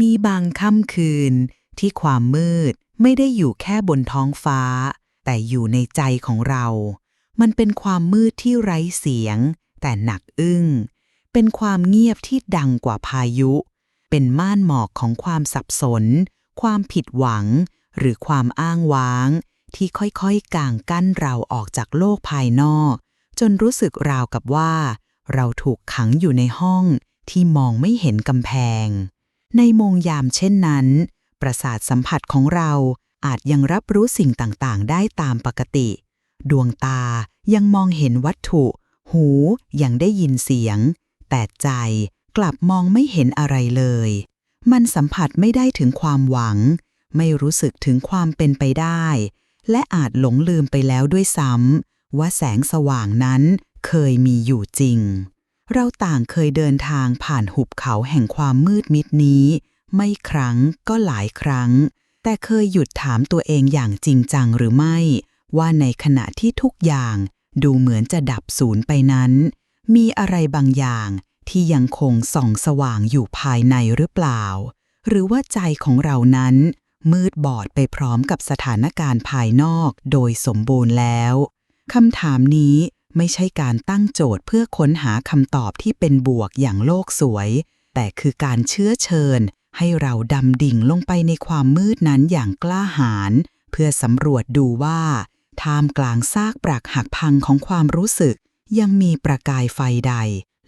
มีบางค่ำคืนที่ความมืดไม่ได้อยู่แค่บนท้องฟ้า แต่อยู่ในใจของเรา มันเป็นความมืดที่ไร้เสียง แต่หนักอึ้ง เป็นความเงียบที่ดังกว่าพายุ เป็นม่านหมอกของความสับสน ความผิดหวัง หรือความอ้างว้าง ที่ค่อยๆกางกั้นเราออกจากโลกภายนอก จนรู้สึกราวกับว่า เราถูกขังอยู่ในห้องที่มองไม่เห็นกำแพง ในมงยามเช่นนั้น ประสาทสัมผัสของเราอาจยังรับรู้สิ่งต่างๆ ได้ตามปกติ ดวงตายังมองเห็นวัตถุ หูยังได้ยินเสียง แต่ใจกลับมองไม่เห็นอะไรเลย มันสัมผัสไม่ได้ถึงความหวัง ไม่รู้สึกถึงความเป็นไปได้ และอาจหลงลืมไปแล้วด้วยซ้ำว่าแสงสว่างนั้นเคยมีอยู่จริง เราต่างเคยเดินทางผ่านหุบเขาแห่งความมืดมิดนี้ ไม่ครั้งก็หลายครั้ง แต่เคยหยุดถามตัวเองอย่างจริงจังหรือไม่ ว่าในขณะที่ทุกอย่างดูเหมือนจะดับสูญไปนั้น มีอะไรบางอย่างที่ยังคงส่องสว่างอยู่ภายในหรือเปล่า หรือว่าใจของเรานั้น มืดบอดไปพร้อมกับสถานการณ์ภายนอกโดยสมบูรณ์แล้วคำถามนี้ ไม่ใช่การตั้งโจทย์เพื่อค้นหาคำตอบที่เป็นบวกอย่างโลกสวย แต่คือการเชื้อเชิญ ให้เราดำดิ่งลงไปในความมืดนั้นอย่างกล้าหาญเพื่อสำรวจดูว่าท่ามกลางซากปรักหักพังของความรู้สึก ยังมีประกายไฟใด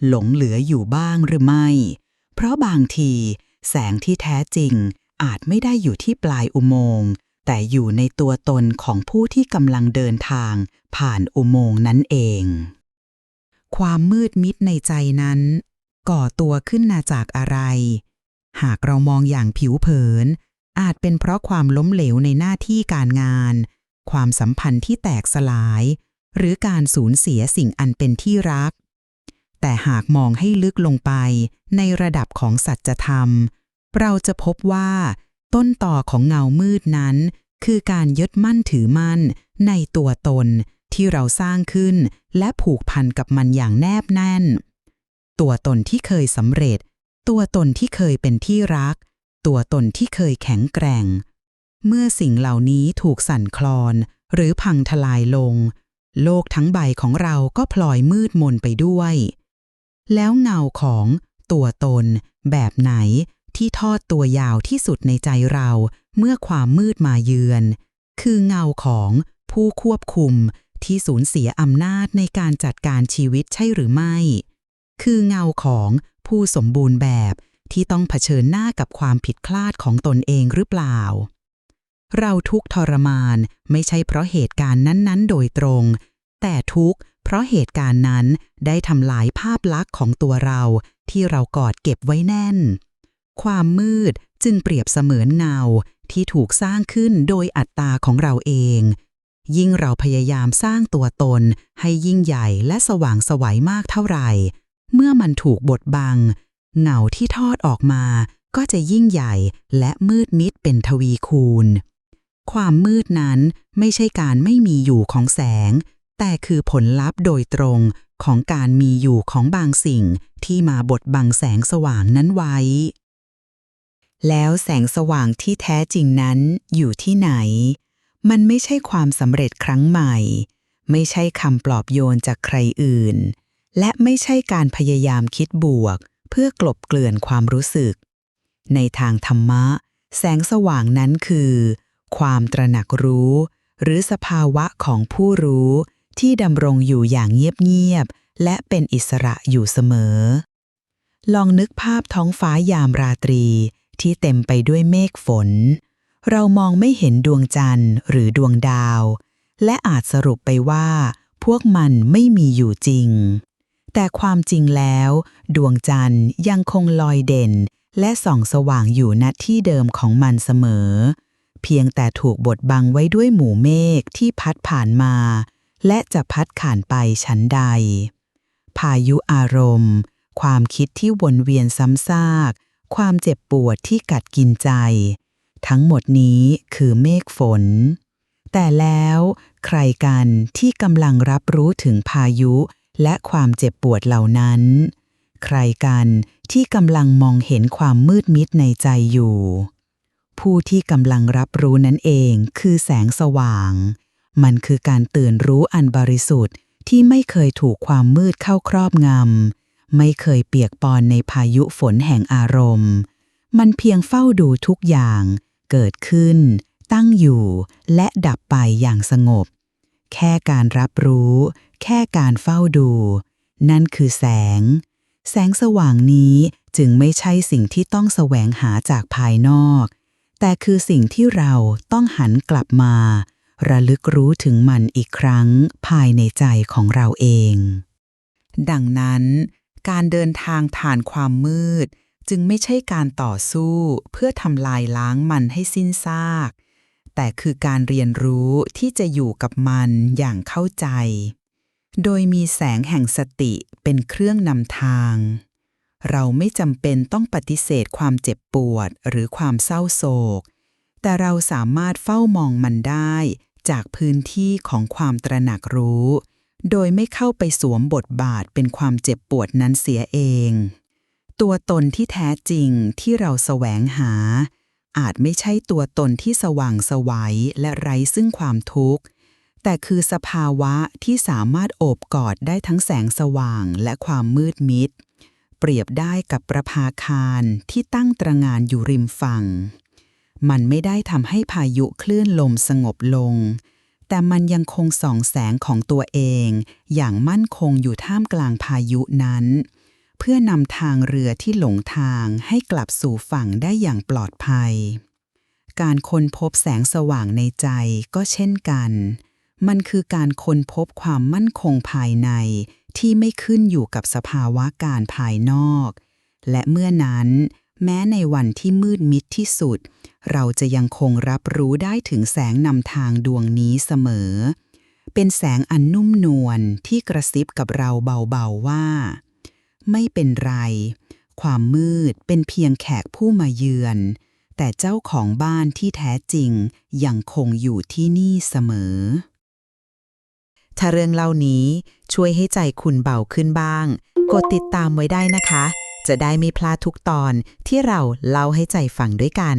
หลงเหลืออยู่บ้างหรือไม่ เพราะบางที แสงที่แท้จริงอาจไม่ได้อยู่ที่ปลายอุโมงค์ แต่อยู่ในตัวตนของผู้ที่กำลังเดินทางผ่านอุโมงค์นั้นเอง ความมืดมิดในใจนั้น ก่อตัวขึ้นมาจากอะไร หากเรามองอย่างผิวเผิน อาจเป็นเพราะความล้มเหลวในหน้าที่การงาน ความสัมพันธ์ที่แตกสลาย หรือการสูญเสียสิ่งอันเป็นที่รัก แต่หากมองให้ลึกลงไปในระดับของสัจธรรม เราจะพบว่า ต้นต่อของเงามืดนั้น คือการยึดมั่นถือมั่น ในตัวตนที่เราสร้างขึ้น และผูกพันกับมันอย่างแนบแน่น ตัวตนที่เคยสำเร็จ ตัวตนที่เคยเป็นที่รัก ตัวตนที่เคยแข็งแกร่ง เมื่อสิ่งเหล่านี้ถูกสั่นคลอน หรือพังทลายลง โลกทั้งใบของเราก็พลอยมืดมนไปด้วย แล้วเงาของตัวตนแบบไหน ที่ทอดตัวยาวที่สุดในใจเราเมื่อความมืดมาเยือน คือเงาของผู้ควบคุมที่สูญเสียอำนาจในการจัดการชีวิตใช่หรือไม่ คือเงาของผู้สมบูรณ์แบบที่ต้องเผชิญหน้ากับความผิดพลาดของตนเองหรือเปล่า เราทุกทรมานไม่ใช่เพราะเหตุการณ์นั้นๆ โดยตรง แต่ทุกเพราะเหตุการณ์นั้นได้ทำลายภาพลักษณ์ของตัวเราที่เรากอดเก็บไว้แน่น ความมืดจึงเปรียบเสมือนเงาที่ถูกสร้างขึ้นโดยอัตตาของเราเอง ยิ่งเราพยายามสร้างตัวตนให้ยิ่งใหญ่และสว่างสวัยมากเท่าไหร่ เมื่อมันถูกบดบัง เงาที่ทอดออกมาก็จะยิ่งใหญ่และมืดมิดเป็นทวีคูณ ความมืดนั้นไม่ใช่การไม่มีอยู่ของแสง แต่คือผลลัพธ์โดยตรงของการมีอยู่ของบางสิ่งที่มาบดบังแสงสว่างนั้นไว้ แล้วแสงสว่างที่แท้จริงนั้นอยู่ที่ไหน มันไม่ใช่ความสำเร็จครั้งใหม่ ไม่ใช่คำปลอบโยนจากใครอื่น และไม่ใช่การพยายามคิดบวก เพื่อกลบเกลื่อนความรู้สึก ในทางธรรมะ แสงสว่างนั้นคือ ความตระหนักรู้ หรือสภาวะของผู้รู้ที่ดำรงอยู่อย่างเงียบๆและเป็นอิสระอยู่เสมอ ลองนึกภาพท้องฟ้ายามราตรี ที่เต็มไปด้วยเมฆฝน เรามองไม่เห็นดวงจันทร์หรือดวงดาว และอาจสรุปไปว่า พวกมันไม่มีอยู่จริง แต่ความจริงแล้ว ดวงจันทร์ยังคงลอยเด่น และส่องสว่างอยู่ณที่เดิมของมันเสมอ เพียงแต่ถูกบดบังไว้ด้วยหมู่เมฆที่พัดผ่านมา และจะพัดข่านไปชั้นใด พายุอารมณ์ ความคิดที่วนเวียนซ้ำซาก ความเจ็บปวดที่กัดกินใจ ทั้งหมดนี้คือเมฆฝน แต่แล้วใครกันที่กำลังรับรู้ถึงพายุและความเจ็บปวดเหล่านั้น ใครกันที่กำลังมองเห็นความมืดมิดในใจอยู่ ผู้ที่กำลังรับรู้นั้นเองคือแสงสว่าง มันคือการตื่นรู้อันบริสุทธิ์ที่ไม่เคยถูกความมืดเข้าครอบงำ ไม่เคยเปียกปอนในพายุฝนแห่งอารมณ์ มันเพียงเฝ้าดูทุกอย่าง เกิดขึ้น ตั้งอยู่ และดับไปอย่างสงบ แค่การรับรู้ แค่การเฝ้าดู นั่นคือแสง แสงสว่างนี้จึงไม่ใช่สิ่งที่ต้องแสวงหาจากภายนอก แต่คือสิ่งที่เราต้องหันกลับมา ระลึกรู้ถึงมันอีกครั้งภายในใจของเราเอง ดังนั้น การเดินทางผ่านความมืด จึงไม่ใช่การต่อสู้เพื่อทำลายล้างมันให้สิ้นซาก แต่คือการเรียนรู้ที่จะอยู่กับมันอย่างเข้าใจ โดยมีแสงแห่งสติเป็นเครื่องนำทาง เราไม่จำเป็นต้องปฏิเสธความเจ็บปวดหรือความเศร้าโศก แต่เราสามารถเฝ้ามองมันได้จากพื้นที่ของความตระหนักรู้ โดยไม่เข้าไปสวมบทบาทเป็นความเจ็บปวดนั้นเสียเอง ตัวตนที่แท้จริงที่เราแสวงหา อาจไม่ใช่ตัวตนที่สว่างไสวัยและไร้ซึ่งความทุกข์ แต่คือสภาวะที่สามารถโอบกอดได้ทั้งแสงสว่างและความมืดมิด เปรียบได้กับประภาคารที่ตั้งตระงานอยู่ริมฝั่ง มันไม่ได้ทำให้พายุคลื่นลมสงบลง แต่มันยังคงส่องแสงของตัวเอง อย่างมั่นคงอยู่ท่ามกลางพายุนั้น เพื่อนำทางเรือที่หลงทางให้กลับสู่ฝั่งได้อย่างปลอดภัย การค้นพบแสงสว่างในใจก็เช่นกัน มันคือการค้นพบความมั่นคงภายในที่ไม่ขึ้นอยู่กับสภาวะการภายนอก และเมื่อนั้น แม้ในวันที่มืดมิดที่สุด เราจะยังคงรับรู้ได้ถึงแสงนำทางดวงนี้เสมอ เป็นแสงอันนุ่มนวลที่กระซิบกับเราเบาๆว่า ไม่เป็นไร ความมืดเป็นเพียงแขกผู้มาเยือน แต่เจ้าของบ้านที่แท้จริงยังคงอยู่ที่นี่เสมอถ้าเรื่องเล่านี้ช่วยให้ใจคุณเบาขึ้นบ้าง กดติดตามไว้ได้นะคะ จะได้ไม่พลาดทุกตอนที่เราเล่าให้ใจฟังด้วยกัน